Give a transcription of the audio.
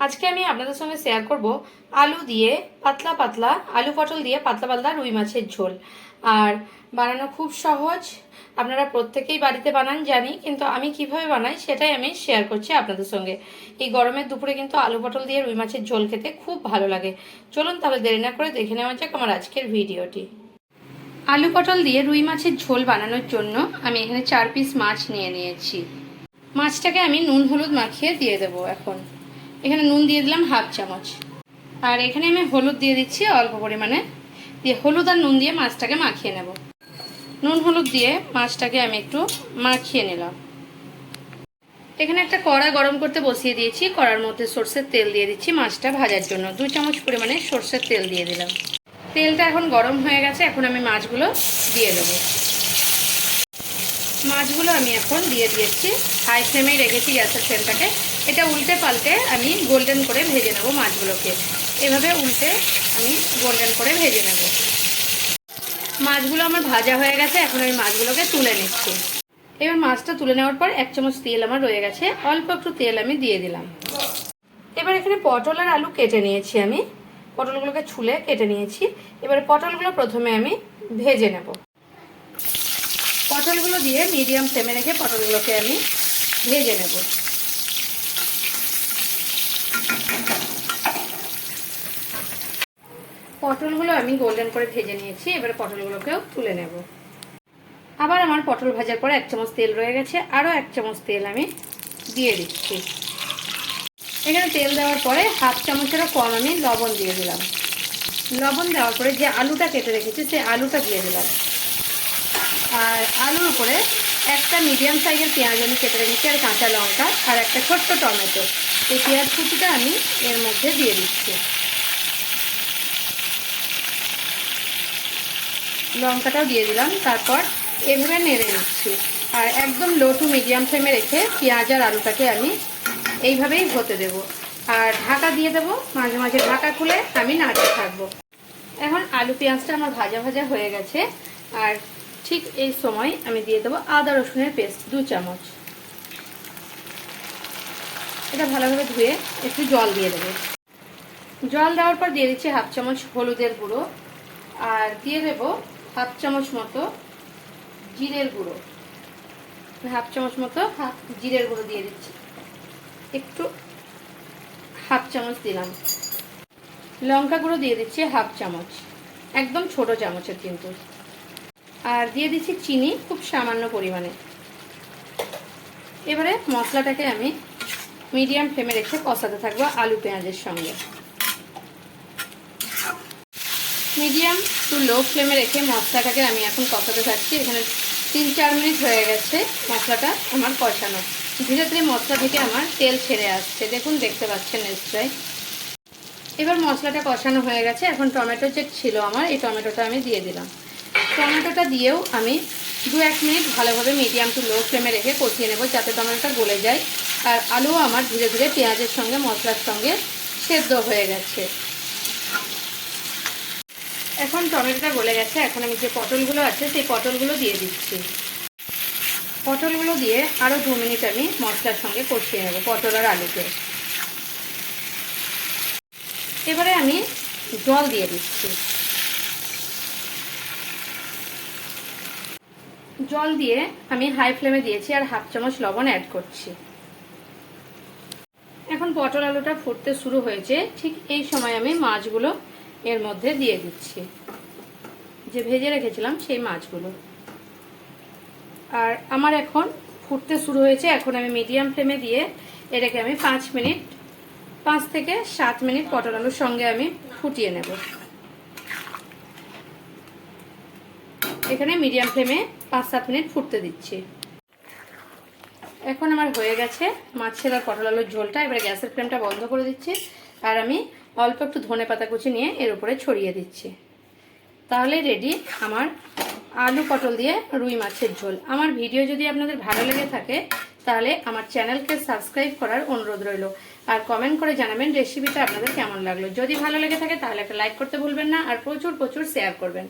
আজকে আমি আপনাদের সঙ্গে শেয়ার করব আলু দিয়ে পাতলা পাতলা, আলু পটল দিয়ে পাতলা পাতলা রুই মাছের ঝোল। আর বানানো খুব সহজ। আপনারা প্রত্যেকেই বাড়িতে বানান, জানি, কিন্তু আমি কীভাবে বানাই সেটাই আমি শেয়ার করছি আপনাদের সঙ্গে। এই গরমের দুপুরে কিন্তু আলু পটল দিয়ে রুই মাছের ঝোল খেতে খুব ভালো লাগে। চলুন তাহলে দেরি না করে দেখে নেওয়া যাক আমার আজকের ভিডিওটি। আলু পটল দিয়ে রুই মাছের ঝোল বানানোর জন্য আমি এখানে চার পিস মাছ নিয়ে নিয়েছি। মাছটাকে আমি নুন, হলুদ মাখিয়ে দিয়ে দেবো এখন। এখানে নুন দিয়ে দিলাম হাফ চামচ। আর এখানে আমি হলুদ দিয়ে দিচ্ছি অল্প পরিমাণে। দিয়ে হলুদ আর নুন দিয়ে মাছটাকে মাখিয়ে নেব। নুন হলুদ দিয়ে মাছটাকে আমি একটু মাখিয়ে নিলাম। এখানে একটা কড়া গরম করতে বসিয়ে দিয়েছি। কড়ার মধ্যে সর্ষের তেল দিয়ে দিচ্ছি মাছটা ভাজার জন্য। দু চামচ পরিমাণে সর্ষের তেল দিয়ে দিলাম। তেলটা এখন গরম হয়ে গেছে। এখন আমি মাছগুলো দিয়ে দেবো। মাছগুলো আমি এখন দিয়ে দিয়েছি। হাই ফ্লেমেই রেখেছি গ্যাসের ফ্লেমটাকে। এটা উল্টে পাল্টে আমি গোল্ডেন করে ভেজে নেব মাছগুলোকে। এভাবে উল্টে আমি গোল্ডেন করে ভেজে নেব। মাছগুলো আমার ভাজা হয়ে গেছে, এখন আমি মাছগুলোকে তুলে নিচ্ছি। এবার মাছটা তুলে নেওয়ার পর এক চামচ তেল আমার রয়ে গেছে, অল্প একটু তেল আমি দিয়ে দিলাম। এবার এখানে পটল আর আলু কেটে নিয়েছি আমি। পটলগুলোকে ছুলে কেটে নিয়েছি। এবার পটলগুলো প্রথমে আমি ভেজে নেব। পটলগুলো দিয়ে মিডিয়াম ফ্লেমে রেখে পটলগুলোকে আমি ভেজে নেব। পটলগুলো আমি গোল্ডেন করে ভেজে নিয়েছি, এবারে পটলগুলোকেও তুলে নেব। আবার আমার পটল ভাজার পরে এক চামচ তেল রয়ে গেছে, আরও এক চামচ তেল আমি দিয়ে দিচ্ছি। এখানে তেল দেওয়ার পরে হাফ চামচেরও কম আমি লবণ দিয়ে দিলাম। লবণ দেওয়ার পরে যে আলুটা কেটে রেখেছি সেই আলুটা দিয়ে দিলাম। আর আলুর উপরে একটা মিডিয়াম সাইজের পেঁয়াজ আমি কেটে রেখেছি, আর কাঁচা লঙ্কা, আর একটা ছোট্ট টমেটো। এই পেঁয়াজ কুচিটা আমি এর মধ্যে দিয়ে দিচ্ছি। লঙ্কাটাও দিয়ে দিলাম, তারপর এভাবে নেড়ে নিচ্ছি। আর একদম লো টু মিডিয়াম ফ্লেমে রেখে পেঁয়াজ আর আলুটাকে আমি এইভাবেই হতে দেব। আর ঢাকা দিয়ে দেবো, মাঝে মাঝে ঢাকা খুলে আমি নাড়তে থাকব। এখন আলু পেঁয়াজটা আমার ভাজা ভাজা হয়ে গেছে, আর ঠিক এই সময় আমি দিয়ে দেবো আদা রসুনের পেস্ট, দু চামচ। এটা ভালোভাবে ধুয়ে একটু জল দিয়ে দেবে। জল দেওয়ার পর দিয়ে দিচ্ছি হাফ চামচ হলুদের গুঁড়ো আর দিয়ে দেব হাফ চামচ মতো জিরের গুঁড়ো। হাফ চামচ মতো হাফ জিরের গুঁড়ো দিয়ে দিচ্ছি। একটু হাফ চামচ দিলাম। লঙ্কা গুঁড়ো দিয়ে দিচ্ছি হাফ চামচ। একদম ছোট চামচের কিন্তু। আর দিয়ে দিচ্ছি চিনি খুব সামান্য পরিমাণে। এবারে মশলাটাকে আমি মিডিয়াম ফ্লেমে রেখে কষাতে থাকব আলু পেঁয়াজের সঙ্গে। মিডিয়াম টু লো ফ্লেমে রেখে মশলাটাকে আমি এখন কষাতে থাকছি। এখানে তিন চার মিনিট হয়ে গেছে মশলাটা আমার কষানো। ধীরে ধীরে মশলা থেকে আমার তেল ছেড়ে আসছে। দেখুন, দেখতে পাচ্ছেন নিশ্চয়ই। এবার মশলাটা কষানো হয়ে গেছে। এখন টমেটো যে ছিল আমার, এই টমেটোটা আমি দিয়ে দিলাম। টমেটোটা দিয়েও আমি দু এক মিনিট ভালোভাবে মিডিয়াম টু লো ফ্লেমে রেখে কষিয়ে নেব যাতে টমেটোটা গলে যায়। আর আলুও আমার ধীরে ধীরে পেঁয়াজের সঙ্গে, মশলার সঙ্গে সেদ্ধ হয়ে গেছে। এখন টমেটোটা গলে গেছে। এখন আমি যে পটলগুলো আছে, সেই পটলগুলো দিয়ে দিচ্ছি। পটলগুলো দিয়ে আরও দু মিনিট আমি মশলার সঙ্গে কষিয়ে নেব, পটল আর আলুকে। এবারে আমি জল দিয়ে দিচ্ছি। জল দিয়ে আমি হাই ফ্লেমে দিয়েছি আর হাফ চামচ লবণ অ্যাড করছি। এখন পটল আলুটা ফুটতে শুরু হয়েছে, ঠিক এই সময় আমি মাছগুলো এর মধ্যে দিয়ে দিচ্ছি। যে ভেজে রেখেছিলাম সেই মাছগুলো। আর আমার এখন ফুটতে শুরু হয়েছে, এখন আমি মিডিয়াম ফ্লেমে দিয়ে এটাকে আমি পাঁচ মিনিট, পাঁচ থেকে সাত মিনিট পটল আলুর সঙ্গে আমি ফুটিয়ে নেব। এখানে মিডিয়াম ফ্লেমে পাঁচ, সাত মিনিট ফুটতে দিচ্ছি। এখন আমার হয়ে গেছে মাছের আর পটল আলুর ঝোলটা। এবার গ্যাসের ফ্লেমটা বন্ধ করে দিচ্ছি আর আমি অল্প একটু ধনে পাতা কুচি নিয়ে এর উপরে ছড়িয়ে দিচ্ছি। তাহলে রেডি আমার আলু পটল দিয়ে রুই মাছের ঝোল। আমার ভিডিও যদি আপনাদের ভালো লেগে থাকে, তাহলে আমার চ্যানেলকে সাবস্ক্রাইব করার অনুরোধ রইল। আর কমেন্ট করে জানাবেন রেসিপিটা আপনাদের কেমন লাগল। যদি ভালো লেগে থাকে, তাহলে একটা লাইক করতে ভুলবেন না আর প্রচুর প্রচুর শেয়ার করবেন।